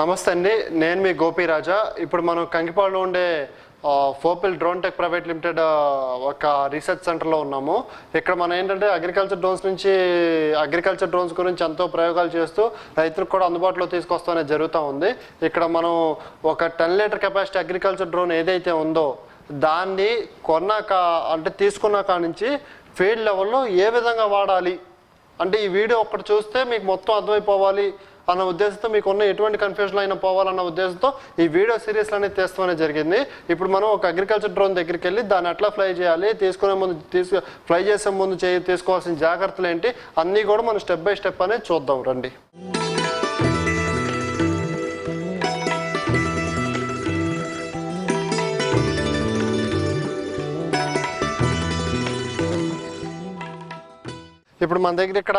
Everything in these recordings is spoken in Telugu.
నమస్తే అండి. నేను మీ గోపిరాజా ఇప్పుడు మనం కంకిపాడులో ఉండే ఫోపిల్ డ్రోన్ టెక్ ప్రైవేట్ లిమిటెడ్ ఒక రీసెర్చ్ సెంటర్లో ఉన్నాము. ఇక్కడ మనం ఏంటంటే అగ్రికల్చర్ డ్రోన్స్ నుంచి అగ్రికల్చర్ డ్రోన్స్ గురించి ఎంతో ప్రయోగాలు చేస్తూ రైతులకు కూడా అందుబాటులో తీసుకొస్తానే జరుగుతూ ఉంది. ఇక్కడ మనం ఒక ten litre capacity agriculture drone ఏదైతే ఉందో దాన్ని కొన్నాక అంటే తీసుకున్నాక నుంచి ఫీల్డ్ లెవెల్లో ఏ విధంగా వాడాలి? అంటే ఈ వీడియో ఒక్కటి చూస్తే మీకు మొత్తం అర్థమైపోవాలి. అన్న ఉద్దేశంతో మీకు ఉన్న ఎటువంటి కన్ఫ్యూజన్ అయినా పోవాలన్న ఉద్దేశంతో ఈ వీడియో సిరీస్ అనేది తీస్తామనే జరిగింది. ఇప్పుడు మనం ఒక అగ్రికల్చర్ డ్రోన్ దగ్గరికి వెళ్ళి దాన్ని ఎట్లా ఫ్లై చేయాలి తీసుకునే ముందు తీసుకు ఫ్లై చేసే ముందు చే తీసుకోవాల్సిన జాగ్రత్తలు ఏంటి అన్నీ కూడా మనం స్టెప్ బై స్టెప్ అనేది చూద్దాం రండి. ఇప్పుడు మన దగ్గర ఇక్కడ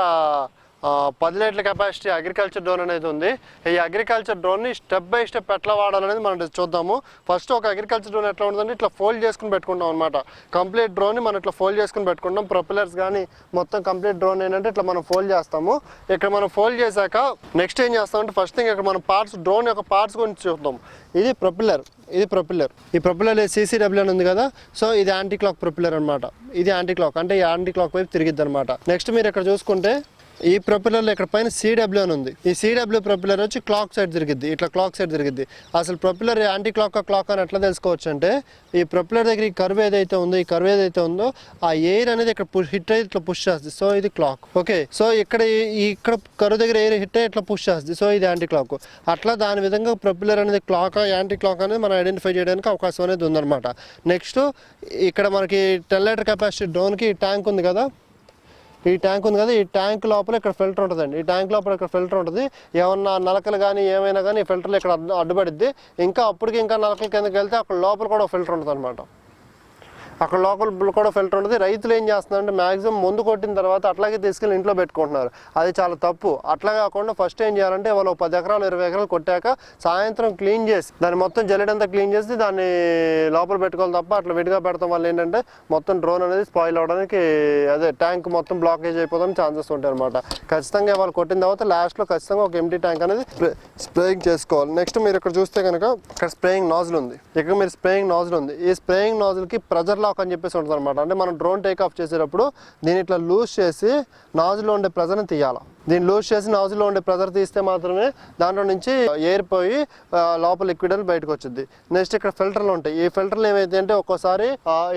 పది లీటర్ల కెపాసిటీ అగ్రికల్చర్ డ్రోన్ అనేది ఉంది. ఈ అగ్రికల్చర్ డ్రోన్ని స్టెప్ బై స్టెప్ ఎట్లా వాడాలనేది మనం చూద్దాము. ఫస్ట్ ఒక అగ్రికల్చర్ డ్రోన్ ఎట్లా ఉంటుందంటే ఇట్లా ఫోల్డ్ చేసుకుని పెట్టుకుంటాం అనమాట కంప్లీట్ డ్రోన్ని మనం ఇట్లా ఫోల్డ్ చేసుకుని పెట్టుకుంటాం. ప్రొపెలర్స్ కానీ మొత్తం కంప్లీట్ డ్రోన్ ఏంటంటే ఇట్లా మనం ఫోల్డ్ చేస్తాము. ఇక్కడ మనం ఫోల్డ్ చేశాక నెక్స్ట్ ఏం చేస్తామంటే ఫస్ట్ థింగ్ ఇక్కడ మనం పార్ట్స్ డ్రోన్ యొక్క పార్ట్స్ గురించి చూద్దాం. ఇది ప్రొపెలర్ ఇది ప్రొపెలర్ ఈ ప్రొపెలర్ సీసీడబ్ల్యూ అని ఉంది కదా సో ఇది యాంటీ క్లాక్ ప్రొపెలర్ అనమాట ఇది యాంటీ క్లాక్ అంటే ఈ యాంటీ క్లాక్ వైపు తిరిగిద్ది అనమాట నెక్స్ట్ మీరు ఇక్కడ చూసుకుంటే ఈ ప్రొపెల్లర్లో ఇక్కడ పైన సిడబ్ల్యూ అని ఉంది. ఈ సిడబ్ల్యూ ప్రొపెల్లర్ వచ్చి క్లాక్ సైడ్ తిరిగిద్ది. ఇట్లా క్లాక్ సైడ్ తిరిగిద్ది. అసలు ప్రొపెల్లర్ యాంటీ క్లాక్ క్లాక్ అని ఎట్లా తెలుసుకోవచ్చు అంటే ఈ ప్రొపెల్లర్ దగ్గర ఈ కర్వ్ ఏదైతే ఉందో ఈ కర్వ్ ఏదైతే ఉందో ఆ ఎయిర్ అనేది ఇక్కడ హిట్ అయ్యి ఇట్లా పుష్ చేస్తుంది. సో ఇది క్లాక్. ఓకే. సో ఇక్కడ ఈ- ఇక్కడ కరువు దగ్గర ఎయిర్ హిట్ అయ్యి ఇట్లా పుష్ చేస్తుంది. సో ఇది యాంటీ క్లాక్ అట్లా దాని విధంగా ప్రొపెల్లర్ అనేది క్లాక్ యాంటీ క్లాక్ అనేది మనం ఐడెంటిఫై చేయడానికి అవకాశం అనేది ఉందన్నమాట. నెక్స్ట్ ఇక్కడ మనకి టెన్ లీటర్ కెపాసిటీ డ్రోన్కి ట్యాంక్ ఉంది కదా ఈ ట్యాంక్ ఉంది కదా ఈ ట్యాంక్ లోపల ఇక్కడ ఫిల్టర్ ఉంటుందండి. ఈ ట్యాంక్ లోపల ఇక్కడ ఫిల్టర్ ఉంటుంది. ఏమన్నా నలకలు కానీ ఏమైనా కానీ ఫిల్టర్లు ఇక్కడ అడ్డుపడిద్ది. ఇంకా అప్పటికి ఇంకా నలకల కిందకి వెళ్తే అక్కడ లోపల కూడా ఫిల్టర్ ఉంటుంది అనమాట అక్కడ లోపల కూడా ఫిల్టర్ ఉంటుంది రైతులు ఏం చేస్తున్నారంటే మ్యాక్సిమం ముందు కొట్టిన తర్వాత అట్లాగే తీసుకెళ్ళి ఇంట్లో పెట్టుకుంటున్నారు. అది చాలా తప్పు. అట్లా కాకుండా ఫస్ట్ ఏం చేయాలంటే వాళ్ళు ఒక పది ఎకరాలు ఇరవై ఎకరాలు కొట్టాక సాయంత్రం క్లీన్ చేసి దాన్ని మొత్తం జల్లెడంతా క్లీన్ చేసి దాన్ని లోపల పెట్టుకోవాలి తప్ప అట్లా విడిగా పెడతాం వల్ల ఏంటంటే మొత్తం డ్రోన్ అనేది స్పాయిల్ అవడానికి అదే ట్యాంక్ మొత్తం బ్లాకేజ్ అయిపోతానికి ఛాన్సెస్ ఉంటాయి అనమాట ఖచ్చితంగా వాళ్ళు కొట్టిన తర్వాత లాస్ట్లో ఖచ్చితంగా ఒక ఎంటీ ట్యాంక్ అనేది స్ప్రేయింగ్ చేసుకోవాలి. నెక్స్ట్ మీరు ఇక్కడ చూస్తే కనుక ఇక్కడ స్ప్రేయింగ్ నాజిల్ ఉంది. ఇక్కడ మీరు స్ప్రేయింగ్ నాజిల్ ఉంది. ఈ స్ప్రేయింగ్ నాజిల్కి ప్రెజర్ లాక్ అని చెప్పేసి ఉంటుంది అనమాట అంటే మనం డ్రోన్ టేక్ ఆఫ్ చేసేటప్పుడు దీన్ని ఇట్లా లూజ్ చేసి నాజిల్లో ఉండే ప్రెజర్ని తీయాలి. దీన్ని లూజ్ చేసి నాజిల్లో ఉండే ప్రెజర్ తీస్తే మాత్రమే దాంట్లో నుంచి ఎయిర్ పోయి లోపల లిక్విడ్ అని బయటకు వచ్చింది నెక్స్ట్ ఇక్కడ ఫిల్టర్లు ఉంటాయి. ఈ ఫిల్టర్లు ఏమైతే అంటే ఒక్కోసారి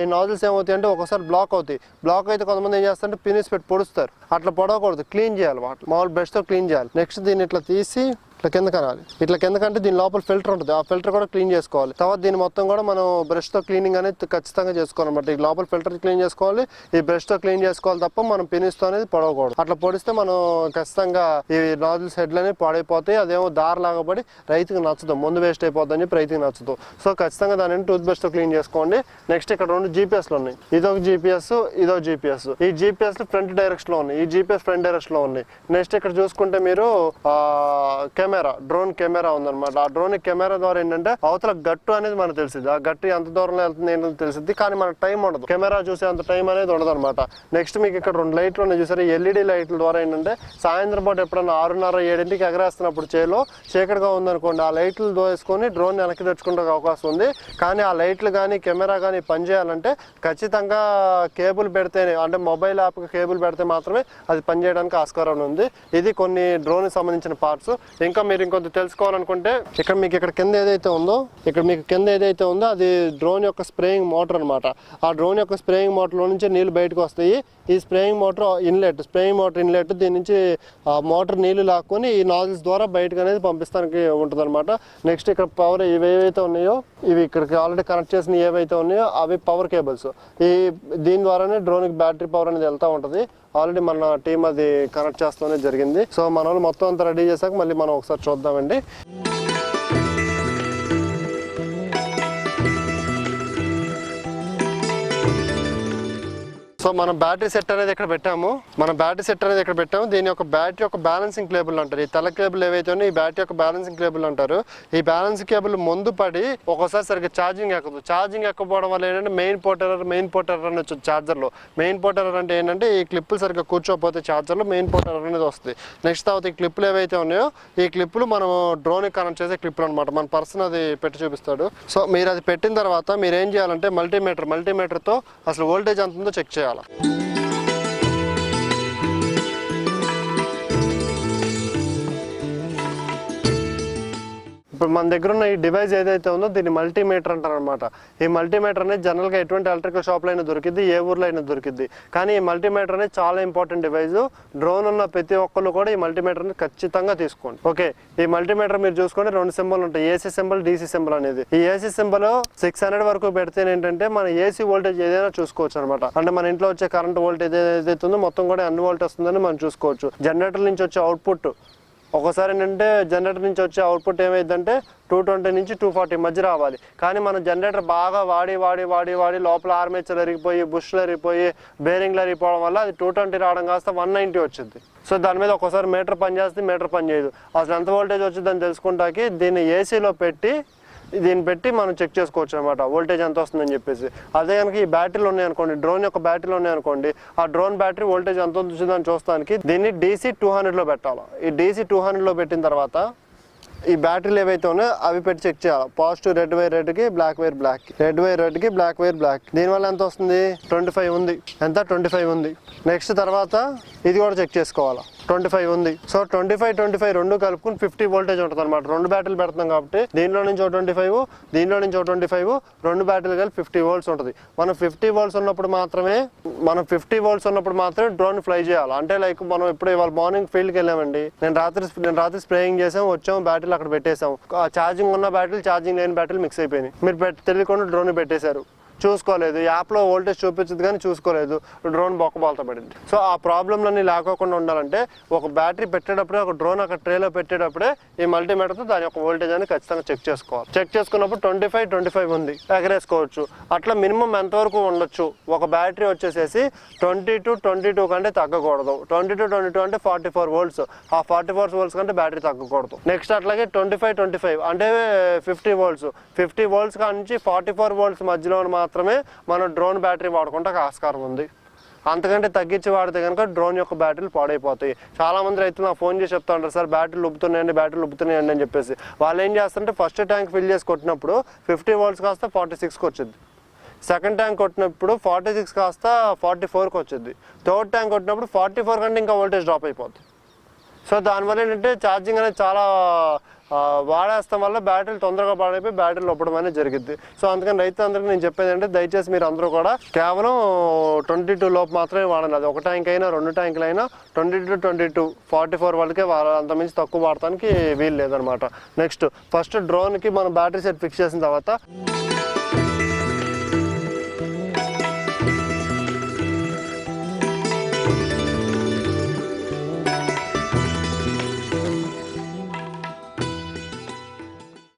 ఈ నాజిల్స్ ఏమవుతాయి అంటే ఒక్కోసారి బ్లాక్ అవుతాయి. బ్లాక్ అయితే కొంతమంది ఏం చేస్తారంటే పినిస్ పెట్టి పొడుస్తారు. అట్లా పొడవకూడదు. క్లీన్ చేయాలి వాటి మామూలు బ్రష్తో క్లీన్ చేయాలి. నెక్స్ట్ దీన్ని ఇట్లా తీసి ఇట్లా కింద కనాలి ఇట్లా కిందకంటే దీని లోపల ఫిల్టర్ ఉంటుంది. ఆ ఫిల్టర్ కూడా క్లీన్ చేసుకోవాలి. తర్వాత దీని మొత్తం కూడా మనం బ్రష్తో క్లీనింగ్ అనేది ఖచ్చితంగా చేసుకోవాలన్నమాట ఈ లోపల ఫిల్టర్ క్లీన్ చేసుకోవాలి. ఈ బ్రష్తో క్లీన్ చేసుకోవాలి తప్ప మనం పెనిస్తో అనేది పొడవకూడదు. అట్లా పొడిస్తే మనం ఖచ్చితంగా ఈ నాజిల్స్ హెడ్లు అనేవి పాడైపోతాయి. అదేమో దారి లాగబడి రైతుకి నచ్చదు. ముందు వేస్ట్ అయిపోద్ది అని చెప్పి రైతుకి నచ్చదు. సో ఖచ్చితంగా దానిని టూత్ బ్రష్తో క్లీన్ చేసుకోండి. నెక్స్ట్ ఇక్కడ రెండు జీపీఎస్లు ఉన్నాయి. ఇదొక జీపీఎస్ ఇదో జీపీఎస్ ఈ జీపీఎస్ ఫ్రంట్ డైరెక్షన్లో ఉన్నాయి. ఈ జీపీఎస్ ఫ్రంట్ డైరెక్షన్లో ఉన్నాయి. నెక్స్ట్ ఇక్కడ చూసుకుంటే మీరు కెమెరా డ్రోన్ కెమెరా ఉందన్నమాట. ఆ డ్రోన్ కెమెరా ద్వారా ఏంటంటే అవతల గట్టు అనేది మనకు తెలిసింది ఆ గట్టు ఎంత దూరంలో వెళ్తుంది ఏంటో తెలిసింది కానీ మనకు టైం ఉండదు. కెమెరా చూసే అంత టైం అనేది ఉండదు అనమాట నెక్స్ట్ మీకు ఇక్కడ రెండు లైట్లు ఉన్నాయి చూసారు? ఎల్ఈడి లైట్ల ద్వారా ఏంటంటే సాయంత్రం పూట ఎప్పుడన్నా ఆరున్నర ఏడింటికి ఎగరేస్తున్నప్పుడు చేలో చీకటిగా ఉందనుకోండి ఆ లైట్లు దోసుకొని డ్రోన్ వెనక్కి తెచ్చుకుంటే అవకాశం ఉంది. కానీ ఆ లైట్లు కానీ కెమెరా కానీ పనిచేయాలంటే ఖచ్చితంగా కేబుల్ పెడితేనే అంటే మొబైల్ యాప్కి కేబుల్ పెడితే మాత్రమే అది పనిచేయడానికి ఆస్కారం ఉంది. ఇది కొన్ని డ్రోన్కి సంబంధించిన పార్ట్స్. ఇంకా మీరు ఇంకొంత తెలుసుకోవాలనుకుంటే ఇక్కడ మీకు ఇక్కడ కింద ఏదైతే ఉందో ఇక్కడ మీకు కింద ఏదైతే ఉందో అది డ్రోన్ యొక్క స్ప్రేయింగ్ మోటార్ అనమాట ఆ డ్రోన్ యొక్క స్ప్రేయింగ్ మోటార్లో నుంచి నీళ్ళు బయటకు వస్తాయి. ఈ spraying motor inlet spraying motor inlet దీని నుంచి ఆ మోటార్ నీళ్ళు లాక్కొని ఈ నాజిల్స్ ద్వారా బయటకు అనేది పంపిస్తానికి ఉంటుంది అనమాట నెక్స్ట్ ఇక్కడ పవర్ ఇవి ఏవైతే ఉన్నాయో ఇవి ఇక్కడికి ఆల్రెడీ కనెక్ట్ చేసిన ఏవైతే ఉన్నాయో అవి పవర్ కేబుల్స్ ఈ దీని ద్వారానే డ్రోన్కి బ్యాటరీ పవర్ అనేది వెళ్తూ ఉంటుంది. ఆల్రెడీ మన టీం అది కనెక్ట్ చేస్తూనే జరిగింది. సో మన వాళ్ళు మొత్తం అంతా రెడీ చేశాక మళ్ళీ మనం ఒకసారి చూద్దామండి. సో మనం బ్యాటరీ సెట్ అనేది ఇక్కడ పెట్టాము మనం బ్యాటరీ సెట్ అనేది ఇక్కడ పెట్టాము దీని యొక్క బ్యాటరీ యొక్క బ్యాలెన్సింగ్ కేబుల్ అంటారు. ఈ తెల్ల కేబుల్ ఏవైతే ఉన్నాయో ఈ బ్యాటరీ యొక్క బ్యాలెన్సింగ్ కేబుల్ అంటారు. ఈ బ్యాలెన్సింగ్ కేబుల్ ముందు పడి ఒక్కోసారి సరిగ్గా ఛార్జింగ్ ఎక్కదు. ఛార్జింగ్ ఎక్కకపోవడం వల్ల ఏంటంటే మెయిన్ పోర్టర్ మెయిన్ పోర్టర్ అని వచ్చి ఛార్జర్లో. మెయిన్ పోర్టర్ అంటే ఏంటంటే ఈ క్లిప్పులు సరిగ్గా కూర్చోకపోతే ఛార్జర్లో మెయిన్ పోర్టర్ అనేది వస్తుంది. నెక్స్ట్ తర్వాత ఈ క్లిప్పులు ఏవైతే ఉన్నాయో ఈ క్లిప్పులు మనం డ్రోన్కి కనెక్ట్ చేసే క్లిప్పులు అనమాట మన పర్సన్ అది పెట్టి చూపిస్తాడు. సో మీరు అది పెట్టిన తర్వాత మీరు ఏం చేయాలంటే మల్టీమీటర్ మల్టీమీటర్తో అసలు వోల్టేజ్ ఎంత ఉందో చెక్ చేయాలి. 了。ఇప్పుడు మన దగ్గర ఉన్న ఈ డివైస్ ఏదైతే ఉందో దీన్ని మల్టీమీటర్ అంటారు అనమాట ఈ మల్టీమీటర్ అనేది జనరల్గా ఎటువంటి ఎలక్ట్రికల్ షాప్లో అయినా దొరికిద్ది ఏ ఊర్లో అయినా దొరికిద్ది. కానీ ఈ మల్టీమీటర్ అనేది చాలా ఇంపార్టెంట్ డివైస్ డ్రోన్ ఉన్న ప్రతి ఒక్కళ్ళు కూడా ఈ మల్టీమీటర్ని ఖచ్చితంగా తీసుకోండి. ఓకే ఈ మల్టీమీటర్ మీరు చూసుకుంటే రెండు సింబల్ ఉంటాయి. ఏసీ సింబల్ డీసీ సింబల్ అనేది. ఈ ఏసీ సింబల్ సిక్స్ హండ్రెడ్ వరకు పెడితే ఏంటంటే మన ఏసీ వోల్టేజ్ ఏదైనా చూసుకోవచ్చు అనమాట అంటే మన ఇంట్లో వచ్చే కరెంట్ వోల్టేజ్ ఏదైతే ఉందో మొత్తం కూడా అన్ని వోల్ట్ వస్తుందని మనం చూసుకోవచ్చు. జనరేటర్ నుంచి వచ్చే అవుట్పుట్ ఒకసారి ఏంటంటే జనరేటర్ నుంచి వచ్చే అవుట్పుట్ ఏమైందంటే టూ ట్వంటీ నుంచి టూ ఫార్టీ మధ్య రావాలి. కానీ మన జనరేటర్ బాగా వాడి వాడి వాడి వాడి లోపల ఆర్మేచర్లు ఎరిగిపోయి బుష్లు ఎరిగిపోయి బేరింగ్లు ఎరిగిపోవడం వల్ల అది టూ ట్వంటీ రావడం కాస్త వన్ నైంటీ వచ్చింది. సో దాని మీద ఒకసారి మీటర్ పని చేస్తే మీటర్ పని చేయదు. అసలు ఎంత వోల్టేజ్ వచ్చిందని తెలుసుకుంటాకి దీన్ని ఏసీలో పెట్టి దీన్ని పెట్టి మనం చెక్ చేసుకోవచ్చు అనమాట వోల్టేజ్ ఎంత వస్తుందని చెప్పేసి. అదే కనుక ఈ బ్యాటరీలు ఉన్నాయి అనుకోండి డ్రోన్ యొక్క బ్యాటరీలు ఉన్నాయి అనుకోండి ఆ డ్రోన్ బ్యాటరీ వోల్టేజ్ ఎంత వచ్చిందని చూస్తానికి దీన్ని డీసీ టూ హండ్రెడ్లో పెట్టాలి. ఈ డీసీ టూ హండ్రెడ్లో పెట్టిన తర్వాత ఈ బ్యాటరీలు ఏవైతే ఉన్నాయో అవి పెట్టి చెక్ చేయాలి. Positive red wire రెడ్కి black wire black. Red wire రెడ్కి black wire black. దీనివల్ల ఎంత వస్తుంది? ట్వంటీ ఫైవ్ ఉంది. ఎంత? ట్వంటీ ఫైవ్ ఉంది. నెక్స్ట్ తర్వాత ఇది కూడా చెక్ చేసుకోవాలి? ట్వంటీ ఫైవ్ ఉంది. So twenty five twenty five రెండు కలుపుకుని ఫిఫ్టీ వోల్టేజ్ ఉంటుంది అనమాట రెండు బ్యాటరీలు పెడతాం కాబట్టి దీనిలో నుంచి ఒక ట్వంటీ ఫైవ్ దీనిలో నుంచి ఒక ట్వంటీ ఫైవ్ రెండు బ్యాటరీలు కలిపి ఫిఫ్టీ వోల్ట్స్ ఉంటుంది. మనం ఫిఫ్టీ వోల్ట్స్ ఉన్నప్పుడు మాత్రమే మనం ఫిఫ్టీ వోల్ట్స్ ఉన్నప్పుడు మాత్రమే డ్రోన్ ఫ్లై చేయాలి. అంటే లైక్ మనం ఇప్పుడు ఇవాళ మార్నింగ్ ఫీల్డ్కి వెళ్ళామండి. నేను రాత్రి నేను రాత్రి స్ప్రేయింగ్ చేసాం వచ్చాం బ్యాటరీలు అక్కడ పెట్టేసాం ఛార్జింగ్ ఉన్న బ్యాటరీలు ఛార్జింగ్ లేని బ్యాటరీలు మిక్స్ అయిపోయినాయి. మీరు తెలియకుండా డ్రోన్ పెట్టేశారు. చూసుకోలేదు. యాప్లో వోల్టేజ్ చూపించదు కానీ చూసుకోలేదు. డ్రోన్ బొక్కబాల్తో పడింది. సో ఆ ప్రాబ్లంలన్నీ లేకోకుండా ఉండాలంటే ఒక బ్యాటరీ పెట్టేటప్పుడే ఒక డ్రోన్ అక్కడ ట్రేలో పెట్టేటప్పుడే ఈ మల్టీమీటర్తో దాని యొక్క వోల్టేజ్ అని ఖచ్చితంగా చెక్ చేసుకోవాలి. చెక్ చేసుకున్నప్పుడు ట్వంటీ ఫైవ్ ట్వంటీ ఫైవ్ ఉంది. ఎగరేసుకోవచ్చు. అట్లా మినిమం ఎంతవరకు ఉండొచ్చు? ఒక బ్యాటరీ వచ్చేసేసి ట్వంటీ టు ట్వంటీ టూ కంటే తగ్గకూడదు. ట్వంటీ టు ట్వంటీ టూ అంటే ఫార్టీ ఫోర్ వోల్ట్స్. ఆ ఫార్టీ ఫోర్ వోల్ట్స్ కంటే బ్యాటరీ తగ్గకూడదు. నెక్స్ట్ అట్లాగే ట్వంటీ ఫైవ్ ట్వంటీ ఫైవ్ అంటే ఫిఫ్టీ వోల్ట్స్. ఫిఫ్టీ వోల్ట్స్ కానించి ఫార్టీ ఫోర్ వోల్ట్స్ మధ్యలో మాత్రమే మనం డ్రోన్ బ్యాటరీ వాడుకుంటే ఆస్కారం ఉంది. అంతకంటే తగ్గించి వాడితే కనుక డ్రోన్ యొక్క బ్యాటరీలు పాడైపోతాయి. చాలా మంది రైతులు నాకు ఫోన్ చేసి చెప్తా ఉంటారు సార్ బ్యాటరీలు ఉబ్బుతున్నాయండి బ్యాటరీలు ఉబ్బుతున్నాయండి అని చెప్పేసి. వాళ్ళు ఏం చేస్తారంటే ఫస్ట్ ట్యాంక్ ఫిల్ చేసి కొట్టినప్పుడు ఫిఫ్టీ వోల్ట్స్ కాస్త ఫార్టీ సిక్స్కి వచ్చింది. సెకండ్ ట్యాంక్ కొట్టినప్పుడు ఫార్టీ సిక్స్ కాస్త ఫార్టీ ఫోర్కి వచ్చింది. థర్డ్ ట్యాంక్ కొట్టినప్పుడు ఫార్టీ ఫోర్ కంటే ఇంకా వోల్టేజ్ డ్రాప్ అయిపోతుంది సో దానివల్ల ఏంటంటే ఛార్జింగ్ అనేది చాలా వాడేస్తాం వల్ల బ్యాటరీలు తొందరగా పాడైపోయి బ్యాటరీలు ఒప్పడం అనేది జరిగింది సో అందుకని రైతు అందరికీ నేను చెప్పేది అంటే దయచేసి మీరు అందరూ కూడా కేవలం ట్వంటీ టూ లోపు మాత్రమే వాడండి. అది ఒక ట్యాంక్ అయినా రెండు ట్యాంకులు అయినా twenty two twenty two forty four వాళ్ళకే అంత మించి తక్కువ వాడటానికి వీలు లేదనమాట. నెక్స్ట్ ఫస్ట్ డ్రోన్కి మనం బ్యాటరీ సెట్ ఫిక్స్ చేసిన తర్వాత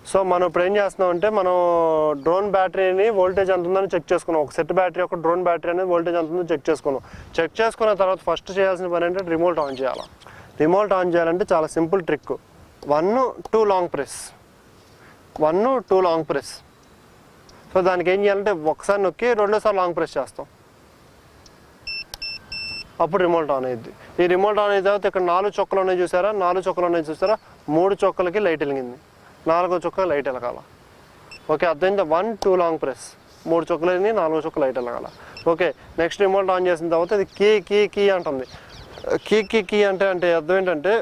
సో మనం ఇప్పుడు ఏం చేస్తున్నాం అంటే మనం డ్రోన్ బ్యాటరీని వోల్టేజ్ ఎంత ఉందని చెక్ చేసుకున్నాం. ఒక సెట్ బ్యాటరీ ఒక డ్రోన్ బ్యాటరీ అనేది వోల్టేజ్ ఎంత ఉందో చెక్ చేసుకున్నాం. చెక్ చేసుకున్న తర్వాత ఫస్ట్ చేయాల్సిన పని అంటే రిమోట్ ఆన్ చేయాలి. రిమోట్ ఆన్ చేయాలంటే చాలా simple trick. One two long press. One two long press. So దానికి ఏం చేయాలంటే ఒకసారి నొక్కి రెండోసారి లాంగ్ ప్రెస్ చేస్తాం. అప్పుడు రిమోట్ ఆన్ అయ్యింది ఈ రిమోట్ ఆన్ అయిన తర్వాత ఇక్కడ నాలుగు చొక్కలు ఉన్నాయి చూసారా? నాలుగు చొక్కలు ఉన్నాయి చూసారా? మూడు చొక్కలకి లైట్ వెలిగింది. నాలుగో చొక్క లైట్ వెలగాల. ఓకే అర్థమైంది? వన్ టూ లాంగ్ ప్రెస్ మూడు చుక్కలు అయింది నాలుగో చొక్క లైట్ వెలగాల. ఓకే నెక్స్ట్ రిమోట్ ఆన్ చేసిన తర్వాత ఇది కీ కీ కీ అంటుంది. కీ కీ కీ అంటే అంటే అర్థం ఏంటంటే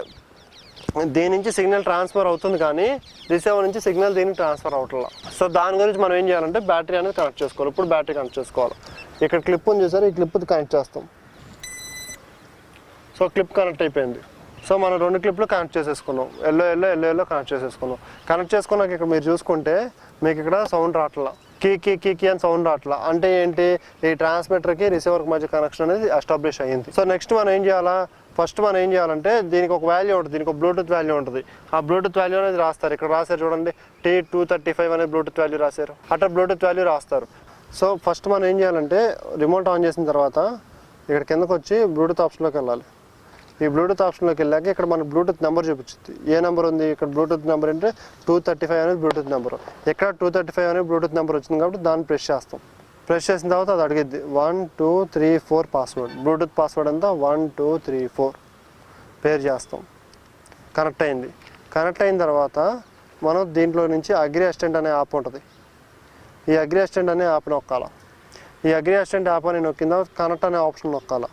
దీని నుంచి సిగ్నల్ ట్రాన్స్ఫర్ అవుతుంది కానీ రిసీవర్ నుంచి సిగ్నల్ దీనికి ట్రాన్స్ఫర్ అవట్లా. సో దాని గురించి మనం ఏం చేయాలంటే బ్యాటరీ అనేది కనెక్ట్ చేసుకోవాలి. ఇప్పుడు బ్యాటరీ కనెక్ట్ చేసుకోవాలి. ఇక్కడ క్లిప్ ఉంది చూసారు? ఈ క్లిప్ కనెక్ట్ చేస్తాం. సో క్లిప్ కనెక్ట్ అయిపోయింది. సో మనం రెండు క్లిప్లు కనెక్ట్ చేసేసుకున్నాం. Yellow yellow yellow yellow connect చేసేసుకున్నాం. కనెక్ట్ చేసుకున్నాక ఇక్కడ మీరు చూసుకుంటే మీకు ఇక్కడ సౌండ్ రావట్లా. కీ కీ కీ కీ అని సౌండ్ రావట్లా. అంటే ఏంటి? ఈ ట్రాన్స్మిటర్కి రిసీవర్కి మధ్య కనెక్షన్ అనేది ఎస్టాబ్లిష్ అయ్యింది. సో నెక్స్ట్ మనం ఏం చేయాలా? ఫస్ట్ మనం ఏం చేయాలంటే దీనికి ఒక వాల్యూ ఉంటుంది. దీనికి ఒక బ్లూటూత్ వాల్యూ ఉంటుంది. ఆ బ్లూటూత్ వాల్యూ అనేది రాస్తారు. ఇక్కడ రాశారు చూడండి. టీ టూ థర్టీ ఫైవ్ అనేది బ్లూటూత్ వాల్యూ రాశారు. అట్లా బ్లూటూత్ వాల్యూ రాస్తారు. సో ఫస్ట్ మనం ఏం చేయాలంటే రిమోట్ ఆన్ చేసిన తర్వాత ఇక్కడ కిందకు వచ్చి బ్లూటూత్ ఆప్షన్లోకి వెళ్ళాలి. ఈ బ్లూటూత్ ఆప్షన్లోకి వెళ్ళాక ఇక్కడ మన బ్లూటూత్ నెంబర్ చూపించింది. ఏ నెంబర్ ఉంది? ఇక్కడ బ్లూటూత్ నెంబర్ అంటే టూ థర్టీ ఫైవ్ అనేది బ్లూటూత్ నెంబర్ ఇక్కడ టూ థర్టీ ఫైవ్ అనేది బ్లూటూత్ నెంబర్ వచ్చింది కాబట్టి దాన్ని ప్రెస్ చేస్తాం. ప్రెస్ చేసిన తర్వాత అది అడిగిద్ది one two three four password Bluetooth password అంతా one two three four pair చేస్తాం. కనెక్ట్ అయింది. కనెక్ట్ అయిన తర్వాత మనం దీంట్లో నుంచి అగ్రి అసిస్టెంట్ అనే యాప్ ఉంటుంది. ఈ అగ్రి అసిస్టెంట్ అనే యాప్ నొక్కాల. ఈ అగ్రి అసిస్టెంట్ యాప్ అని నొక్కిన తర్వాత కనెక్ట్ అనే ఆప్షన్ నొక్కాలా.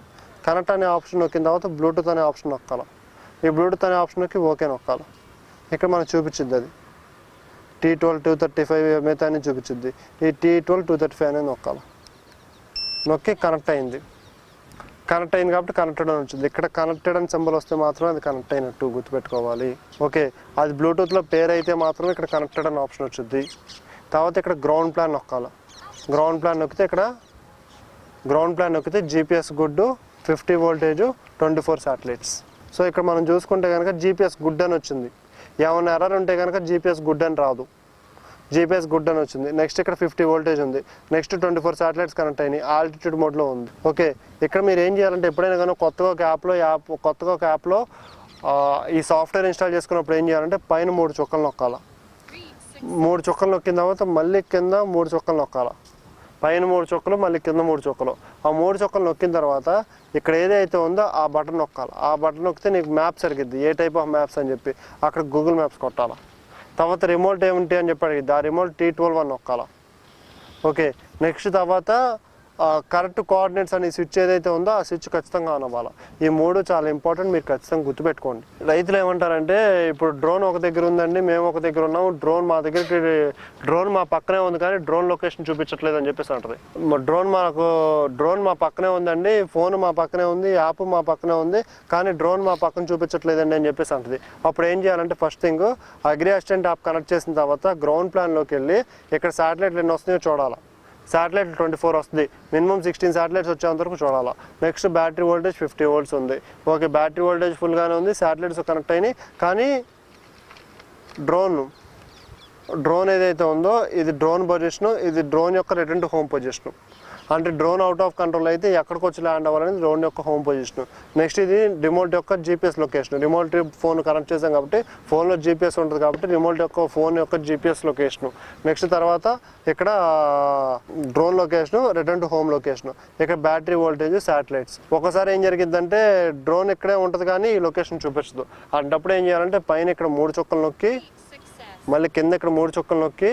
కనెక్ట్ అనే ఆప్షన్ నొక్కిన తర్వాత బ్లూటూత్ అనే ఆప్షన్ నొక్కాలి. ఈ బ్లూటూత్ అనే ఆప్షన్ నొక్కి ఓకే నొక్కాలి. ఇక్కడ మనకు చూపించింది అది. T twelve two thirty five మిగతా అని చూపించింది. ఈ T twelve two thirty five అనేది నొక్కాలి. నొక్కి కనెక్ట్ అయింది. కనెక్ట్ అయింది కాబట్టి కనెక్టెడ్ అని వచ్చింది. ఇక్కడ కనెక్టెడ్ అని సింబల్ వస్తే మాత్రం అది కనెక్ట్ అయినట్టు గుర్తుపెట్టుకోవాలి. ఓకే అది బ్లూటూత్లో పేర్ అయితే మాత్రం ఇక్కడ కనెక్టెడ్ అని ఆప్షన్ వచ్చింది. తర్వాత ఇక్కడ గ్రౌండ్ ప్లాన్ నొక్కాలి. గ్రౌండ్ ప్లాన్ నొక్కితే ఇక్కడ గ్రౌండ్ ప్లాన్ నొక్కితే GPS good fifty voltage twenty four satellites so ఇక్కడ మనం చూసుకుంటే కనుక జీపీఎస్ గుడ్ అని వచ్చింది. ఏమైనా ఎర్రర్ ఉంటే కనుక జీపీఎస్ గుడ్ అని రాదు. జీపీఎస్ గుడ్ అని వచ్చింది. నెక్స్ట్ ఇక్కడ ఫిఫ్టీ వోల్టేజ్ ఉంది. Next twenty four satellites connect అయినాయి. ఆల్టిట్యూడ్ మోడ్లో ఉంది. ఓకే ఇక్కడ మీరు ఏం చేయాలంటే ఎప్పుడైనా కానీ కొత్తగా ఒక యాప్లో యాప్ కొత్తగా ఒక యాప్లో ఈ సాఫ్ట్వేర్ ఇన్స్టాల్ చేసుకున్నప్పుడు ఏం చేయాలంటే పైన మూడు చుక్కలు నొక్కాల. మూడు చుక్కలు నొక్కిన తర్వాత మళ్ళీ కింద మూడు చుక్కలు నొక్కాలా. పైన మూడు చొక్కలు మళ్ళీ కింద మూడు చొక్కలు. ఆ మూడు చొక్కలు నొక్కిన తర్వాత ఇక్కడ ఏదైతే ఉందో ఆ బటన్ నొక్కాలి. ఆ బటన్ నొక్కితే నీకు మ్యాప్ సరిగిద్ది. ఏ టైప్ ఆఫ్ మ్యాప్స్ అని చెప్పి అక్కడ గూగుల్ మ్యాప్స్ కొట్టాలా. తర్వాత రిమోట్ ఏమిటి అని చెప్పి అడిగిద్ది. ఆ రిమోట్ టీ ట్వెల్వ్ అని నొక్కాలా. ఓకే. నెక్స్ట్ తర్వాత కరెక్ట్ కోఆర్డినేట్స్ అనే స్విచ్ ఏదైతే ఉందో ఆ స్విచ్ ఖచ్చితంగా ఆన్ అవ్వాలి. ఈ మూడు చాలా ఇంపార్టెంట్ మీరు ఖచ్చితంగా గుర్తుపెట్టుకోండి. రైతులు ఏమంటారంటే ఇప్పుడు డ్రోన్ ఒక దగ్గర ఉందండి మేము ఒక దగ్గర ఉన్నాము డ్రోన్ మా దగ్గరికి డ్రోన్ మా పక్కనే ఉంది కానీ డ్రోన్ లొకేషన్ చూపించట్లేదు అని చెప్పేసి అంటారు. డ్రోన్ మాకు డ్రోన్ మా పక్కనే ఉందండి ఫోన్ మా పక్కనే ఉంది యాప్ మా పక్కనే ఉంది కానీ డ్రోన్ మా పక్కన చూపించట్లేదండి అని చెప్పేసి అంటది. అప్పుడు ఏం చేయాలంటే first thing Agri Assistant app connect చేసిన తర్వాత గ్రౌండ్ ప్లాన్లోకి వెళ్ళి ఇక్కడ శాటిలైట్లు ఎన్ని వస్తున్నాయో చూడాలి. శాటిలైట్ ట్వంటీ ఫోర్ వస్తుంది. మినిమం సిక్స్టీన్ శాటిలైట్స్ వచ్చేంత వరకు చూడాలా. Next battery voltage fifty volts ఉంది. ఓకే బ్యాటరీ వోల్టేజ్ ఫుల్గానే ఉంది. శాటిలైట్స్ కనెక్ట్ అయినాయి. కానీ డ్రోన్ డ్రోన్ ఏదైతే ఉందో ఇది డ్రోన్ పొజిషను ఇది డ్రోన్ యొక్క రిటర్న్ టు హోమ్ పొజిషను అంటే డ్రోన్ అవుట్ ఆఫ్ కంట్రోల్ అయితే ఎక్కడికి వచ్చి ల్యాండ్ అవ్వాలనేది డ్రోన్ యొక్క హోమ్ పొజిషన్. నెక్స్ట్ ఇది రిమోట్ యొక్క GPS location remote phone connect చేసాం కాబట్టి ఫోన్లో జీపీఎస్ ఉంటుంది కాబట్టి రిమోట్ యొక్క ఫోన్ యొక్క జీపీఎస్ లొకేషన్ నెక్స్ట్ తర్వాత ఇక్కడ drone location return to home location ఇక్కడ బ్యాటరీ వోల్టేజ్ శాటిలైట్స్ ఒకసారి ఏం జరిగిద్దంటే డ్రోన్ ఇక్కడే ఉంటుంది కానీ ఈ లొకేషన్ చూపించదు. అన్నప్పుడు ఏం చేయాలంటే పైన ఇక్కడ మూడు చుక్కలు నొక్కి. మళ్ళీ కింద ఇక్కడ మూడు చుక్కలు నొక్కి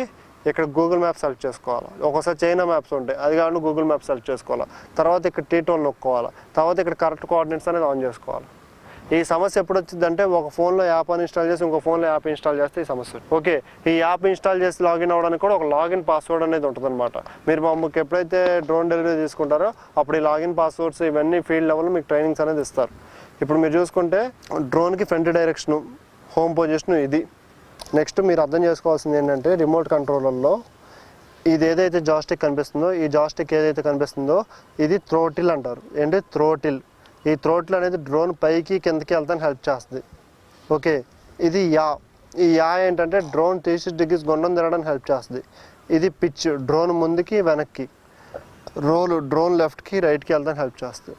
ఇక్కడ గూగుల్ మ్యాప్ సెలెక్ట్ చేసుకోవాలి? ఒకసారి చైనా మ్యాప్స్ ఉంటాయి అది కాకుండా గూగుల్ మ్యాప్ సెలెక్ట్ చేసుకోవాలి? తర్వాత ఇక్కడ టీ టోన్ నొక్కోవాలి? తర్వాత ఇక్కడ కరెక్ట్ కోఆర్డినేట్స్ అనేది ఆన్ చేసుకోవాలి? ఈ సమస్య ఎప్పుడు వచ్చిందంటే ఒక ఫోన్లో యాప్ అని ఇన్స్టాల్ చేసి ఇంకో ఫోన్లో యాప్ ఇన్స్టాల్ చేస్తే ఈ సమస్య ఓకే ఈ యాప్ ఇన్స్టాల్ చేసి లాగిన్ అవ్వడానికి కూడా ఒక లాగిన్ పాస్వర్డ్ అనేది ఉంటుందన్నమాట. మీరు మాకు ఎప్పుడైతే డ్రోన్ డెలివరీ తీసుకుంటారో అప్పుడు ఈ లాగిన్ పాస్వర్డ్స్ ఇవన్నీ ఫీల్డ్ లెవెల్లో మీకు ట్రైనింగ్స్ అనేది ఇస్తారు. ఇప్పుడు మీరు చూసుకుంటే డ్రోన్కి ఫ్రంట్ డైరెక్షను హోమ్ పొజిషన్ ఇది. నెక్స్ట్ మీరు అర్థం చేసుకోవాల్సింది ఏంటంటే రిమోట్ కంట్రోలర్లో ఇది ఏదైతే జాస్టిక్ కనిపిస్తుందో ఈ జాస్టిక్ ఏదైతే కనిపిస్తుందో ఇది త్రోటిల్ అంటారు. ఏంటి? త్రోటిల్ ఈ త్రోటిల్ అనేది డ్రోన్ పైకి కిందకి వెళ్తానికి హెల్ప్ చేస్తుంది. ఓకే? ఇది యా. ఈ యా ఏంటంటే డ్రోన్ త్రీ సిక్స్ డిగ్రీస్ గుండం తిరగడానికి హెల్ప్ చేస్తుంది. ఇది పిచ్. డ్రోన్ ముందుకి వెనక్కి. రోల్ డ్రోన్ లెఫ్ట్కి రైట్కి వెళ్తానికి హెల్ప్ చేస్తుంది.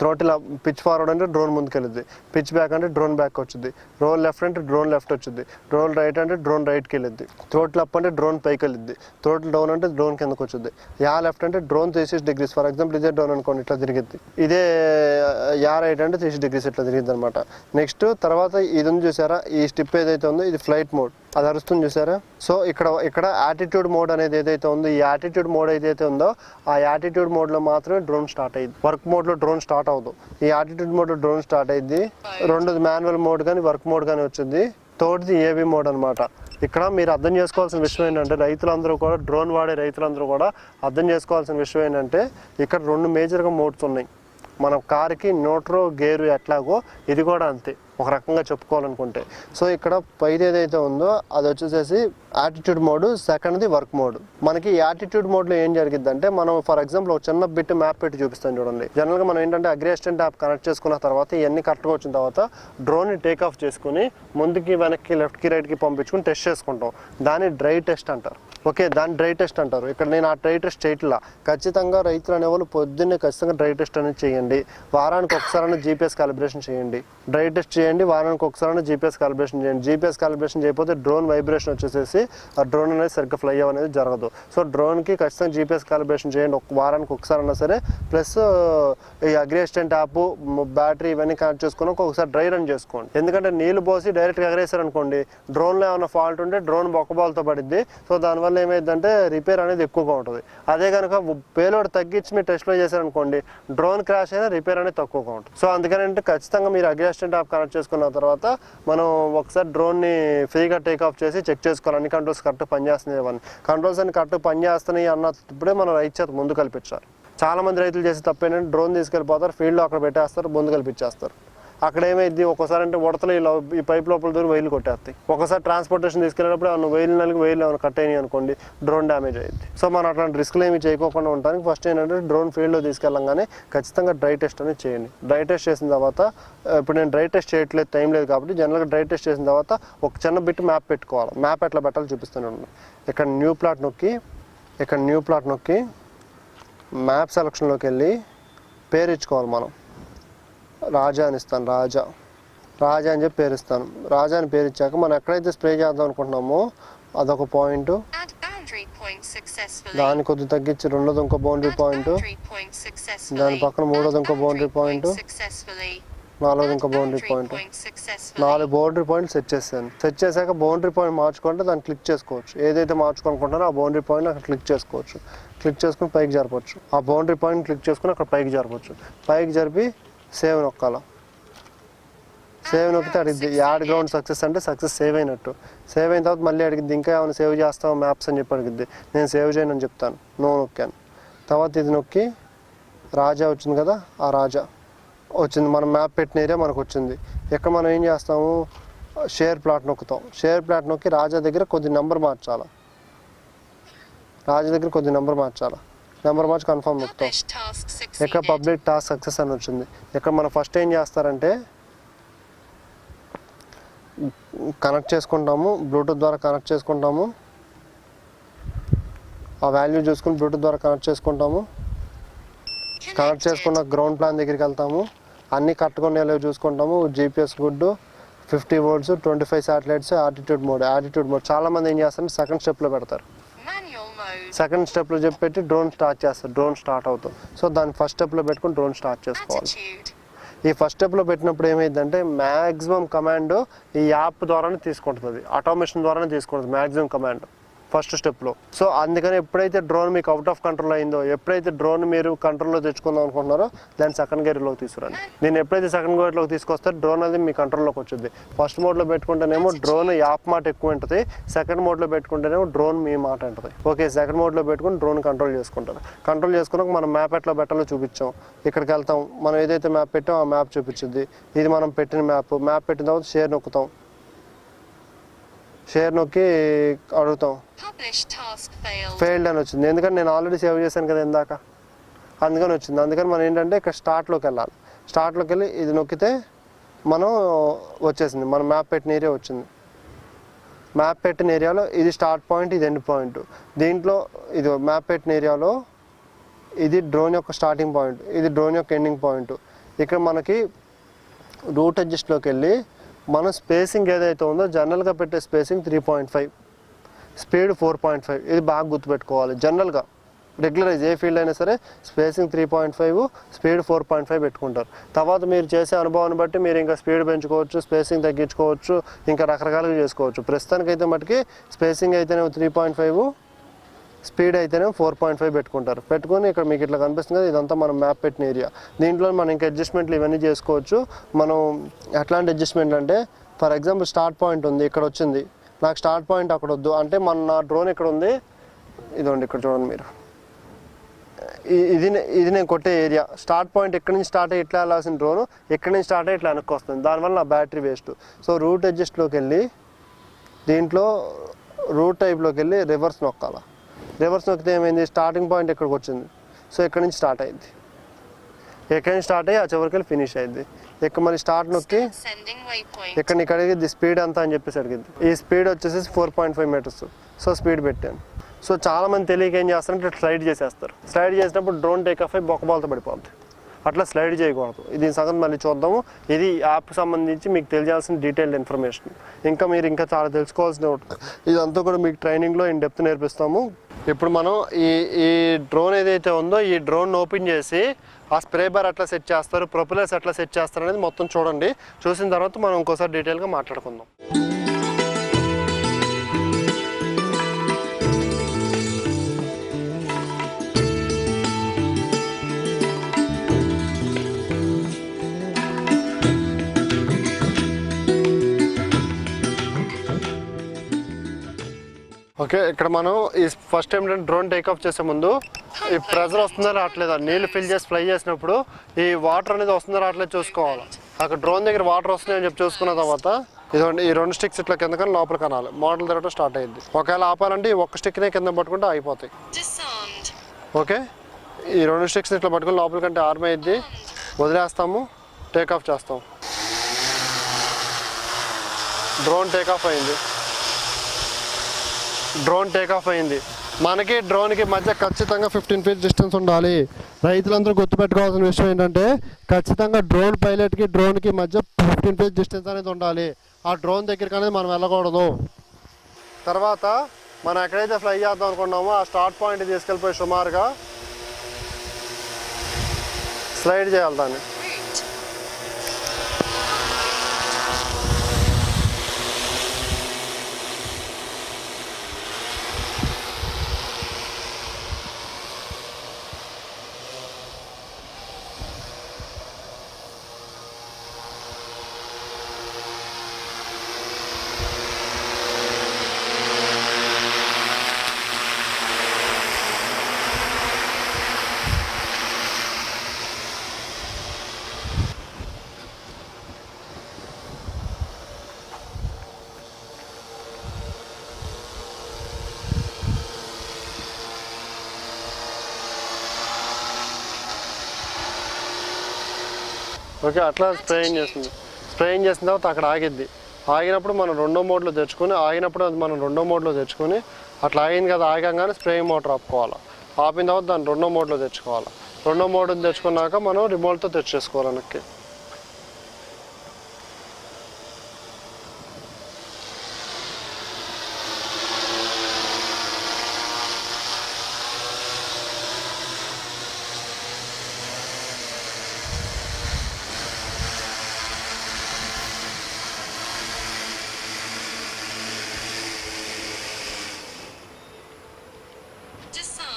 థ్రోట్ పిచ్ ఫార్వర్డ్ అంటే డ్రోన్ ముందుకెళ్ళింది పిచ్ బ్యాక్ అంటే డ్రోన్ బ్యాక్ వచ్చింది రోల్ లెఫ్ట్ అంటే డ్రోన్ లెఫ్ట్ వచ్చింది రోల్ రైట్ అంటే డ్రోన్ రైట్కి వెళ్ళింది త్రోటిల్ అప్ అంటే డ్రోన్ పైకి వెళ్ళింది త్రోటిల్ డౌన్ అంటే డ్రోన్ కిందకు వచ్చింది యా లెఫ్ట్ అంటే drone three six degrees for example ఇదే డౌన్ అనుకోండి ఇట్లా తిరిగిద్ది. ఇదే యా రైట్ అంటే త్రీ డిగ్రీస్ ఇట్లా తిరిగింది అనమాట నెక్స్ట్ తర్వాత ఇది ఉంది చూసారా? ఈ స్టిప్ ఏదైతే ఉందో ఇది ఫ్లైట్ మోడ్ అది అరుస్తుంది చూసారా? సో ఇక్కడ ఇక్కడ యాటిట్యూడ్ మోడ్ అనేది ఏదైతే ఉందో ఈ యాటిట్యూడ్ మోడ్ ఏదైతే ఉందో ఆ యాటిట్యూడ్ మోడ్లో మాత్రమే డ్రోన్ స్టార్ట్ అయ్యింది వర్క్ మోడ్లో డ్రోన్ డ్రోన్ స్టార్ట్ అవ్వదు. ఈ ఆటిట్యూడ్ మోడ్ డ్రోన్ స్టార్ట్ అయ్యింది రెండోది మాన్యువల్ మోడ్ కానీ వర్క్ మోడ్ కానీ వచ్చింది తోటిది ఏబీ మోడ్ అనమాట ఇక్కడ మీరు అర్థం చేసుకోవాల్సిన విషయం ఏంటంటే రైతులందరూ కూడా డ్రోన్ వాడే రైతులందరూ కూడా అర్థం చేసుకోవాల్సిన విషయం ఏంటంటే ఇక్కడ రెండు మేజర్గా మోడ్స్ ఉన్నాయి. మన కార్కి న్యూట్రో గేరు ఎట్లాగో ఇది కూడా అంతే. ఒక రకంగా చెప్పుకోవాలనుకుంటే. సో ఇక్కడ పైది ఏదైతే ఉందో అది వచ్చేసేసి యాటిట్యూడ్ మోడ్ సెకండ్ది వర్క్ మోడ్. మనకి యాటిట్యూడ్ మోడ్లో ఏం జరిగిద్దంటే మనం ఫర్ ఎగ్జాంపుల్ ఒక చిన్న బిట్ మ్యాప్ పెట్టి చూపిస్తాం చూడండి. జనరల్గా మనం ఏంటంటే అగ్రిస్టెంట్ యాప్ కనెక్ట్ చేసుకున్న తర్వాత ఇవన్నీ కరెక్ట్గా వచ్చిన తర్వాత డ్రోన్ని టేక్ ఆఫ్ చేసుకుని ముందుకి వెనక్కి లెఫ్ట్కి రైట్కి పంపించుకుని టెస్ట్ చేసుకుంటాం. దాన్ని డ్రై టెస్ట్ అంటారు. ఓకే దాన్ని డ్రై టెస్ట్ అంటారు. ఇక్కడ నేను ఆ డ్రై టెస్ట్ చేయట్లా. ఖచ్చితంగా రైతులు అనేవాళ్ళు పొద్దున్నే ఖచ్చితంగా డ్రై టెస్ట్ అనేది చేయండి. వారానికి ఒకసారి జీపీఎస్ కాలిబ్రేషన్ చేయండి. డ్రై టెస్ట్ చేయండి వారానికి ఒకసారి జీపీఎస్ కాలిబ్రేషన్ చేయండి. జీపీఎస్ కాలిబ్రేషన్ చేయకపోతే డ్రోన్ వైబ్రేషన్ వచ్చేసేసి ఆ డ్రోన్ అనేది సరిగ్గా ఫ్లై అవ్వనేది జరగదు. సో డ్రోన్కి ఖచ్చితంగా జీపీఎస్ కాలిబ్రేషన్ చేయండి. ఒక వారానికి ఒకసారి అయినా సరే ప్లస్ ఈ అగ్రి అసిస్టెంట్ యాప్ బ్యాటరీ ఇవన్నీ కనెక్ట్ చేసుకుని ఒకసారి డ్రై రన్ చేసుకోండి. ఎందుకంటే నీళ్ళు పోసి డైరెక్ట్గా ఎగరేసారు అనుకోండి డ్రోన్లో ఏమైనా ఫాల్ట్ ఉంటే డ్రోన్ బొక్కబాల్తో పడిద్ది. సో దానివల్ల ఏమైందంటే రిపేర్ అనేది ఎక్కువగా ఉంటుంది. అదే కనుక పేలోడ్ తగ్గించి మీరు టెస్ట్లో చేశారనుకోండి డ్రోన్ క్రాష్ అయినా రిపేర్ అనేది తక్కువగా ఉంటుంది. సో అందుకని అంటే ఖచ్చితంగా మీరు అగ్రి అసిస్టెంట్ యాప్ కనెక్ట్ చేసుకున్న తర్వాత మనం ఒకసారి డ్రోన్ని ఫ్రీగా టేక్ ఆఫ్ చేసి చెక్ చేసుకోవాలి. అన్ని కంట్రోల్స్ కరెక్ట్ పనిచేస్తున్నాయి ఇవన్నీ. కంట్రోల్స్ అన్ని కరెక్ట్ పనిచేస్తున్నాయి అన్నప్పుడే మనం రైతు చేత ముందు కల్పించాలి. చాలామంది రైతులు చేసే తప్పు డ్రోన్ తీసుకెళ్ళిపోతారు ఫీల్డ్లో అక్కడ పెట్టేస్తారు ముందు కల్పించేస్తారు. అక్కడ ఏమైంది ఒకసారి అంటే ఉడతలు ఇలా ఈ పైప్ లోపల దూరం వైర్లు కొట్టేస్తాయి. ఒకసారి ట్రాన్స్పోర్టేషన్ తీసుకెళ్ళినప్పుడు ఏమన్నా వైర్లు నలిగి వైర్లు ఏమైనా కట్ అయినాయి అనుకోండి డ్రోన్ డ్యామేజ్ అయింది సో మనం అట్లాంటి రిస్క్లు ఏమి చేయకోకుండా ఉండడానికి ఫస్ట్ ఏంటంటే డ్రోన్ ఫీల్డ్లో తీసుకెళ్ళంగానే ఖచ్చితంగా డ్రై టెస్ట్ అనేది చేయండి. డ్రై టెస్ట్ చేసిన తర్వాత ఇప్పుడు నేను డ్రై టెస్ట్ చేయట్లేదు టైం లేదు కాబట్టి జనరల్గా డ్రై టెస్ట్ చేసిన తర్వాత ఒక చిన్న బిట్ మ్యాప్ పెట్టుకోవాలి. మ్యాప్ ఎట్లా పెట్టాలో చూపిస్తున్నాను ఇక్కడ న్యూ ప్లాట్ నొక్కి ఇక్కడ న్యూ ప్లాట్ నొక్కి మ్యాప్ సెలక్షన్లోకి వెళ్ళి పేరు ఇచ్చుకోవాలి మనం. రాజా అని ఇస్తాను రాజా. రాజా అని చెప్పి పేరు ఇస్తాను. రాజా అని పేరు ఇచ్చాక మనం ఎక్కడైతే స్ప్రే చేద్దాం అనుకుంటున్నామో అదొక పాయింట్. దాన్ని కొద్ది తగ్గించి రెండోది ఇంకో బౌండరీ పాయింట్. దాని పక్కన మూడోది ఇంకో successfully. నాలుగోది Add ఇంకో బౌండరీ పాయింట్. నాలుగు బౌండరీ పాయింట్ సెట్ చేశాను. సెట్ చేశాక బౌండరీ పాయింట్ మార్చుకుంటే దాన్ని క్లిక్ చేసుకోవచ్చు. ఏదైతే మార్చుకోనుకుంటారో ఆ బౌండరీ పాయింట్ అక్కడ క్లిక్ చేసుకోవచ్చు. క్లిక్ చేసుకుని పైకి జరపవచ్చు ఆ బౌండరీ పాయింట్ క్లిక్ చేసుకుని అక్కడ పైకి జరపవచ్చు పైకి జరిపి సేవ్ నొక్కాల? సేవ్ నొక్కితే అడిగింది యాడ్ గ్రౌండ్ సక్సెస్ అంటే సక్సెస్ సేవ్ అయినట్టు. సేవ్ అయిన తర్వాత మళ్ళీ అడిగింది ఇంకా ఏమైనా సేవ్ చేస్తావు మ్యాప్స్ అని చెప్పి అడిగింది నేను సేవ్ చేయను అని చెప్తాను. నో నొక్కాను. తర్వాత ఇది నొక్కి రాజా వచ్చింది కదా ఆ రాజా వచ్చింది. మనం మ్యాప్ పెట్టిన ఏరియా మనకు వచ్చింది. ఇక్కడ మనం ఏం చేస్తాము? షేర్ ప్లాట్ నొక్కుతాం. షేర్ ప్లాట్ నొక్కి రాజా దగ్గర కొద్ది నెంబర్ మార్చాలి? రాజా దగ్గర కొద్ది నెంబర్ మార్చాలి? నెంబర్ మార్చి కన్ఫర్మ్ నొక్కుతాం succeeded. పబ్లిక్ టాస్క్ సక్సెస్ అని వచ్చింది. ఇక్కడ మనం ఫస్ట్ ఏం చేస్తారంటే కనెక్ట్ చేసుకుంటాము బ్లూటూత్ ద్వారా కనెక్ట్ చేసుకుంటాము. ఆ వాల్యూ చూసుకుని బ్లూటూత్ ద్వారా కనెక్ట్ చేసుకుంటాము. కనెక్ట్. చేసుకున్న గ్రౌండ్ ప్లాన్ దగ్గరికి వెళ్తాము. అన్ని కట్టుకునే లేవు చూసుకుంటాము. GPS good fifty volts twenty five satellites attitude mode attitude mode చాలా మంది ఏం చేస్తారంటే సెకండ్ స్టెప్లో పెడతారు. సెకండ్ స్టెప్లో చెప్పి పెట్టి డ్రోన్ స్టార్ట్ చేస్తారు డ్రోన్ స్టార్ట్ అవుతుంది. సో దాన్ని ఫస్ట్ స్టెప్లో పెట్టుకుని డ్రోన్ స్టార్ట్ చేసుకోవాలి. ఈ ఫస్ట్ స్టెప్లో పెట్టినప్పుడు ఏమైందంటే మ్యాక్సిమం కమాండ్ ఈ యాప్ ద్వారానే తీసుకుంటుంది ఆటోమేషన్ ద్వారానే తీసుకుంటుంది మ్యాక్సిమం కమాండ్ ఫస్ట్ స్టెప్లో. సో అందుకని ఎప్పుడైతే డ్రోన్ మీకు అవుట్ ఆఫ్ కంట్రోల్ అయిందో ఎప్పుడైతే డ్రోన్ మీరు కంట్రోల్లో తెచ్చుకుందాం అనుకుంటున్నారో దాన్ని సెకండ్ గేర్లోకి తీసుకురండి. నేను ఎప్పుడైతే సెకండ్ గేర్లోకి తీసుకొస్తే డ్రోన్ అది మీ కంట్రోల్లోకి వచ్చింది. ఫస్ట్ మోడ్లో పెట్టుకుంటేనేమో డ్రోన్ యాప్ మాట ఎక్కువ ఉంటుంది. సెకండ్ మోడ్లో పెట్టుకుంటేనేమో డ్రోన్ మీ మాట ఉంటుంది. ఓకే సెకండ్ మోడ్లో పెట్టుకుని డ్రోన్ కంట్రోల్ చేసుకుంటారు. కంట్రోల్ చేసుకున్నాక మనం మ్యాప్ ఎట్లా పెట్టాలో చూపించాం. ఇక్కడికి వెళ్తాం. మనం ఏదైతే మ్యాప్ పెట్టామో ఆ మ్యాప్ చూపించింది. ఇది మనం పెట్టిన మ్యాప్ మ్యాప్ పెట్టిన తర్వాత షేర్ నొక్కుతాం. షేర్ నొక్కి అడుగుతాం. ఫెయిల్డ్ అని వచ్చింది. ఎందుకంటే నేను ఆల్రెడీ సేవ్ చేశాను కదా ఇందాక? అందుకని వచ్చింది. అందుకని మనం ఏంటంటే ఇక్కడ స్టార్ట్లోకి వెళ్ళాలి. స్టార్ట్లోకి వెళ్ళి ఇది నొక్కితే మనం వచ్చేసింది. మనం మ్యాప్ పెట్టిన ఏరియా వచ్చింది. మ్యాప్ పెట్టిన ఏరియాలో ఇది స్టార్ట్ పాయింట్ ఇది ఎండ్ పాయింట్ దీంట్లో ఇది మ్యాప్ పెట్టిన ఏరియాలో ఇది డ్రోన్ యొక్క స్టార్టింగ్ పాయింట్ ఇది డ్రోన్ యొక్క ఎండింగ్ పాయింట్ ఇక్కడ మనకి రూట్ అడ్జస్ట్లోకి వెళ్ళి మన స్పేసింగ్ ఏదైతే ఉందో జనరల్గా పెట్టే spacing three point five speed four point five ఇది బాగా గుర్తుపెట్టుకోవాలి. జనరల్గా రెగ్యులరైజ్ ఏ ఫీల్డ్ అయినా సరే spacing three point five speed four point five పెట్టుకుంటారు. తర్వాత మీరు చేసే అనుభవాన్ని బట్టి మీరు ఇంకా స్పీడ్ పెంచుకోవచ్చు స్పేసింగ్ తగ్గించుకోవచ్చు ఇంకా రకరకాలుగా చేసుకోవచ్చు. ప్రస్తుతానికైతే మటుకి స్పేసింగ్ అయితేనే త్రీ పాయింట్ ఫైవ్ స్పీడ్ అయితేనే ఫోర్ పాయింట్ ఫైవ్ పెట్టుకుంటారు. పెట్టుకొని ఇక్కడ మీకు ఇట్లా కనిపిస్తుంది కదా ఇదంతా మనం మ్యాప్ పెట్టిన ఏరియా. దీంట్లో మనం ఇంకా అడ్జస్ట్మెంట్లు ఇవన్నీ చేసుకోవచ్చు. మనం ఎట్లాంటి అడ్జస్ట్మెంట్ అంటే ఫర్ ఎగ్జాంపుల్ స్టార్ట్ పాయింట్ ఉంది ఇక్కడ వచ్చింది. నాకు స్టార్ట్ పాయింట్ అక్కడ వద్దు. అంటే మన నా డ్రోన్ ఇక్కడ ఉంది. ఇదిగోండి ఇక్కడ చూడండి మీరు. ఇది ఇది నేను కొట్టే ఏరియా. స్టార్ట్ పాయింట్ ఎక్కడి నుంచి స్టార్ట్ అయ్యి ఇట్లా వెళ్ళాల్సిన డ్రోన్ ఎక్కడి నుంచి స్టార్ట్ అయ్యి ఇట్లా వెనక్కి వస్తుంది. దానివల్ల నా బ్యాటరీ వేస్ట్. సో రూట్ అడ్జస్ట్లోకి వెళ్ళి దీంట్లో రూట్ టైప్లోకి వెళ్ళి రివర్స్ నొక్కాలా. రివర్స్ నొక్కితే ఏమైంది? స్టార్టింగ్ పాయింట్ ఇక్కడికి వచ్చింది? సో ఇక్కడ నుంచి స్టార్ట్ అయింది? ఎక్కడి నుంచి స్టార్ట్ అయ్యి ఆ చివరికి వెళ్ళి ఫినిష్ అయింది. ఇక్కడ మరి స్టార్ట్ నొక్కి. ఇక్కడ నీకు అడిగింది స్పీడ్ అంతా అని చెప్పేసి అడిగింది. ఈ స్పీడ్ వచ్చేసి four point five metres. So speed పెట్టాను. సో చాలా మంది తెలియక ఏం చేస్తారంటే స్లైడ్ చేసేస్తారు. స్లైడ్ చేసినప్పుడు డ్రోన్ టేక్ ఆఫ్ అయి బొక్కబాలతో పడిపోద్ది. అట్లా స్లైడ్ చేయకూడదు. ఇది సంగతి మళ్ళీ చూద్దాము. ఇది యాప్ సంబంధించి మీకు తెలియాల్సిన డీటెయిల్డ్ ఇన్ఫర్మేషన్. ఇంకా మీరు ఇంకా చాలా తెలుసుకోవాల్సిన ఉంటుంది. ఇదంతా కూడా మీకు ట్రైనింగ్లో ఇన్ డెప్త్ నేర్పిస్తాము. ఇప్పుడు మనం ఈ ఈ డ్రోన్ ఏదైతే ఉందో ఈ డ్రోన్ ఓపెన్ చేసి ఆ స్ప్రే బార్ ఎట్లా సెట్ చేస్తారు ప్రొపెలర్స్ ఎట్లా సెట్ చేస్తారు అనేది మొత్తం చూడండి. చూసిన తర్వాత మనం ఇంకోసారి డీటెయిల్గా మాట్లాడుకుందాం. ఓకే ఇక్కడ మనం ఈ ఫస్ట్ ఏంటంటే డ్రోన్ టేక్ ఆఫ్ చేసే ముందు ఈ ప్రెజర్ వస్తుందా రావట్లేదా? నీళ్ళు ఫిల్ చేసి ఫ్లై చేసినప్పుడు ఈ వాటర్ అనేది వస్తుందా రావట్లేదు చూసుకోవాలి. అక్కడ డ్రోన్ దగ్గర వాటర్ వస్తున్నాయని చెప్పి చూసుకున్న తర్వాత ఇదిగోండి ఈ రెండు స్టిక్స్ ఇట్లా కింద కానీ లోపల కనాలి. మోడల్ తిరగడం స్టార్ట్ అయ్యింది ఒకవేళ ఆపాలంటే ఈ ఒక్క స్టిక్నే కింద పట్టుకుంటే అయిపోతాయి. ఓకే ఈ రెండు స్టిక్స్ ఇట్లా పట్టుకుని లోపల కంటే ఆర్మ్ అయ్యిద్ది. వదిలేస్తాము టేక్ ఆఫ్ చేస్తాం. డ్రోన్ టేక్ ఆఫ్ అయింది. డ్రోన్ టేక్ ఆఫ్ అయింది. మనకి డ్రోన్కి మధ్య ఖచ్చితంగా ఫిఫ్టీన్ ఫీట్ డిస్టెన్స్ ఉండాలి. రైతులందరూ గుర్తుపెట్టుకోవాల్సిన విషయం ఏంటంటే ఖచ్చితంగా డ్రోన్ పైలట్కి డ్రోన్కి మధ్య ఫిఫ్టీన్ ఫీట్ డిస్టెన్స్ అనేది ఉండాలి. ఆ డ్రోన్ దగ్గరికి అనేది మనం వెళ్ళకూడదు. తర్వాత మనం ఎక్కడైతే ఫ్లై చేద్దాం అనుకున్నామో ఆ స్టార్ట్ పాయింట్ తీసుకెళ్ళిపోయి సుమారుగా స్లైడ్ చేయాలి దాన్ని. ఓకే అట్లా స్ప్రేయింగ్ చేస్తుంది. స్ప్రేయింగ్ చేసిన తర్వాత అక్కడ ఆగిద్ది. ఆగినప్పుడు మనం రెండో మోడ్లో తెచ్చుకొని ఆగినప్పుడు అది మనం రెండో మోడ్లో తెచ్చుకొని అట్లా ఆగింది కదా ఆగంగానే స్ప్రేయింగ్ మోటార్ ఆపుకోవాలి. ఆపిన తర్వాత దాన్ని రెండో మోడ్లో తెచ్చుకోవాలి. రెండో మోడ్ తెచ్చుకున్నాక మనం రిమోట్తో తెచ్చేసుకోవాలి వెనక్కి.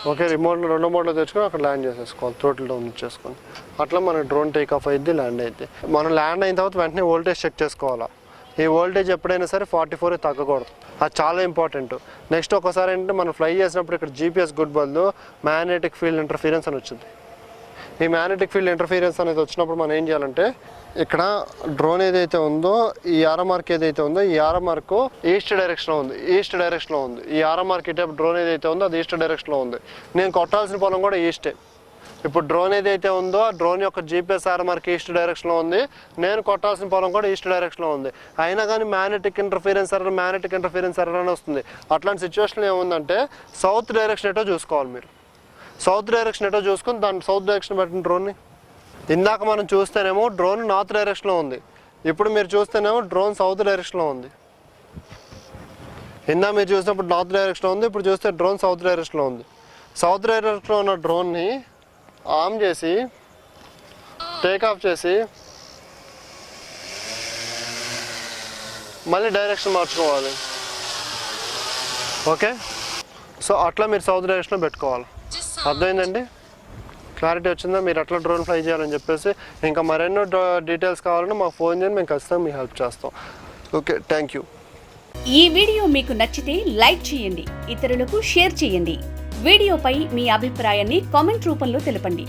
ఓకే రిమోట్లో రెండు మోడ్లో తెచ్చుకొని అక్కడ ల్యాండ్ చేసేసుకోవాలి. థ్రోటిల్ డౌన్ చేసుకొని అట్లా మన డ్రోన్ టేక్ ఆఫ్ అయింది ల్యాండ్ అయితే మనం ల్యాండ్ అయిన తర్వాత వెంటనే వోల్టేజ్ చెక్ చేసుకోవాలా. ఈ వోల్టేజ్ ఎప్పుడైనా సరే ఫార్టీ ఫోర్ తగ్గకూడదు. అది చాలా ఇంపార్టెంట్ నెక్స్ట్ ఒకసారి ఏంటంటే మనం ఫ్లై చేసినప్పుడు ఇక్కడ జీపీఎస్ గుడ్ బదులు మ్యాగ్నెటిక్ ఫీల్డ్ ఇంటర్ఫీరెన్స్ అని వచ్చింది. ఈ మ్యాగ్నెటిక్ ఫీల్డ్ ఇంటర్ఫీరెన్స్ అనేది వచ్చినప్పుడు మనం ఏం చేయాలంటే ఇక్కడ డ్రోన్ ఏదైతే ఉందో ఈ ఆర్ఎంఆర్క్ ఏదైతే ఉందో ఈ ఆర్ఎంఆర్క్ ఈస్ట్ డైరెక్షన్లో ఉంది ఈస్ట్ డైరెక్షన్లో ఉంది. ఈ ఆర్ఎంఆర్క్ టైప్ డ్రోన్ ఏదైతే ఉందో అది ఈస్ట్ డైరెక్షన్లో ఉంది. నేను కొట్టాల్సిన పొలం కూడా ఈస్టే. ఇప్పుడు డ్రోన్ ఏదైతే ఉందో ఆ డ్రోన్ యొక్క జీపీఎస్ ఆర్ఎంఆర్కి ఈస్ట్ డైరెక్షన్లో ఉంది. నేను కొట్టాల్సిన పొలం కూడా ఈస్ట్ డైరెక్షన్లో ఉంది. అయినా కానీ magnetic interference error magnetic interference error అని వస్తుంది. అట్లాంటి సిచ్యువేషన్ ఏముందంటే సౌత్ డైరెక్షన్ ఏటో చూసుకోవాలి మీరు. సౌత్ డైరెక్షన్ ఎటో చూసుకుని దాని సౌత్ డైరెక్షన్ పెట్టిన డ్రోన్ని. ఇందాక మనం చూస్తేనేమో డ్రోన్ నార్త్ డైరెక్షన్లో ఉంది. ఇప్పుడు మీరు చూస్తేనేమో డ్రోన్ సౌత్ డైరెక్షన్లో ఉంది. ఇందా మీరు చూసినప్పుడు నార్త్ డైరెక్షన్లో ఉంది ఇప్పుడు చూస్తే డ్రోన్ సౌత్ డైరెక్షన్లో ఉంది. సౌత్ డైరెక్షన్లో ఉన్న డ్రోన్ని ఆన్ చేసి టేక్ ఆఫ్ చేసి మళ్ళీ డైరెక్షన్ మార్చుకోవాలి. ఓకే? సో అట్లా మీరు సౌత్ డైరెక్షన్లో పెట్టుకోవాలి. అర్థమైందండి? క్లారిటీ వచ్చిందా? మీరు ఎట్లా డ్రోన్ ఫ్లై చేయాలని చెప్పేసి ఇంకా మరెన్నో డీటెయిల్స్ కావాలంటే మాకు ఫోన్ చేయండి మేము ఖచ్చితంగా మీకు హెల్ప్ చేస్తాం. Okay thank you. ఈ వీడియో మీకు నచ్చితే లైక్ చేయండి ఇతరులకు షేర్ చేయండి. వీడియోపై మీ అభిప్రాయాన్ని కామెంట్ రూపంలో తెలపండి.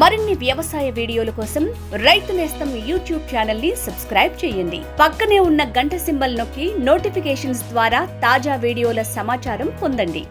మరిన్ని వ్యవసాయ వీడియోల కోసం రైతు నేస్తం యూట్యూబ్ ఛానల్ని సబ్స్క్రైబ్ చేయండి. పక్కనే ఉన్న గంట సింబల్ నొక్కి నోటిఫికేషన్స్ ద్వారా తాజా వీడియోల సమాచారం పొందండి.